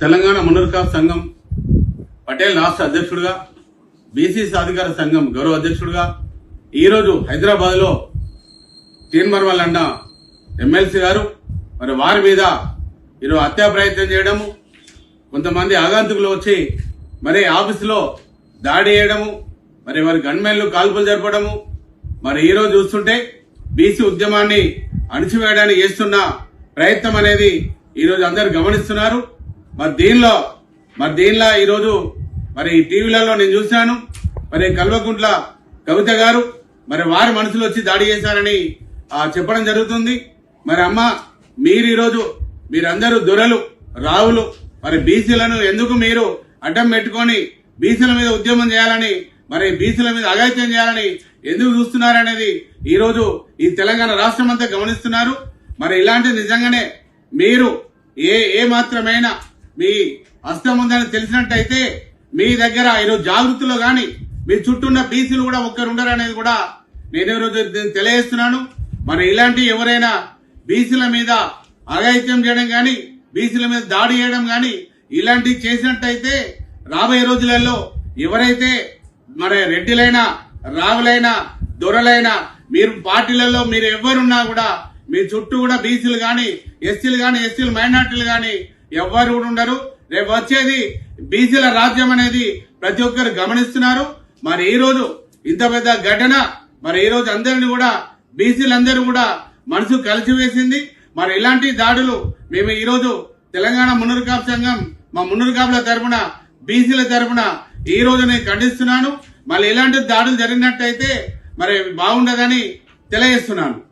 తెలంగాణ మునర్కాప్ సంఘం పటేల్ రాష్ట్ర అధ్యక్షుడిగా బీసీ సాధికార సంఘం గౌరవ అధ్యక్షుడిగా ఈరోజు హైదరాబాద్లో తీన్మర్వల్ అన్న ఎమ్మెల్సీ గారు మరి వారి మీద ఈరోజు హత్యా ప్రయత్నం చేయడము కొంతమంది ఆగంతుకులు వచ్చి మరి ఆఫీసులో దాడి చేయడము మరి వారి గన్మెన్లు కాల్పులు జరపడము మరి ఈరోజు చూస్తుంటే బీసీ ఉద్యమాన్ని అణిచివేయడానికి చేస్తున్న ప్రయత్నం అనేది ఈ రోజు అందరు గమనిస్తున్నారు. మరి దీనిలో మరి దీనిలో ఈరోజు మరి టీవీలలో నేను చూశాను. మరి కల్వకుంట్ల కవిత గారు మరి వారి మనసులో వచ్చి దాడి చేశారని ఆ, చెప్పడం జరుగుతుంది. మరి అమ్మ మీరు ఈరోజు మీరందరూ దొరలు రావులు మరి బీసీలను ఎందుకు మీరు అడ్డం పెట్టుకొని బీసీల మీద ఉద్యమం చేయాలని మరి బీసీల మీద అఘాయిత్యం చేయాలని ఎందుకు చూస్తున్నారనేది ఈరోజు ఈ తెలంగాణ రాష్ట్రం అంతా గమనిస్తున్నారు. మరి ఇలాంటి నిజంగానే మీరు ఏ ఏ మాత్రమైనా మీ హస్తం ఉందని తెలిసినట్టయితే మీ దగ్గర ఈరోజు జాగృతిలో గాని మీ చుట్టూ ఉన్న బీసీలు కూడా ఒక్కరు ఉండరు అనేది కూడా నేను ఈరోజు తెలియజేస్తున్నాను. మరి ఇలాంటి ఎవరైనా బీసీల మీద అఘాయిత్యం చేయడం గాని బీసీల మీద దాడి చేయడం గాని ఇలాంటివి చేసినట్టయితే రాబోయే రోజులలో ఎవరైతే మరి రెడ్డిలైనా రావులైనా దొరలైనా మీరు పార్టీలలో మీరు ఎవరున్నా కూడా మీ చుట్టూ కూడా బీసీలు గాని ఎస్సీలు గాని ఎస్సీలు మైనార్టీలు గాని ఎవ్వరు కూడా ఉండరు. రేపు వచ్చేది బీసీల రాజ్యం అనేది ప్రతి ఒక్కరు గమనిస్తున్నారు. మరి ఈ రోజు ఇంత పెద్ద ఘటన మరి ఈ రోజు అందరిని కూడా బీసీలందరూ కూడా మనసు కలిసివేసింది. మరి ఇలాంటి దాడులు మేము ఈరోజు తెలంగాణ మున్నూరు సంఘం మా మున్నూరు తరపున బీసీల తరపున ఈ రోజు నేను ఖండిస్తున్నాను. మళ్ళీ ఇలాంటి దాడులు జరిగినట్టయితే మరి బాగుండదని తెలియజేస్తున్నాను.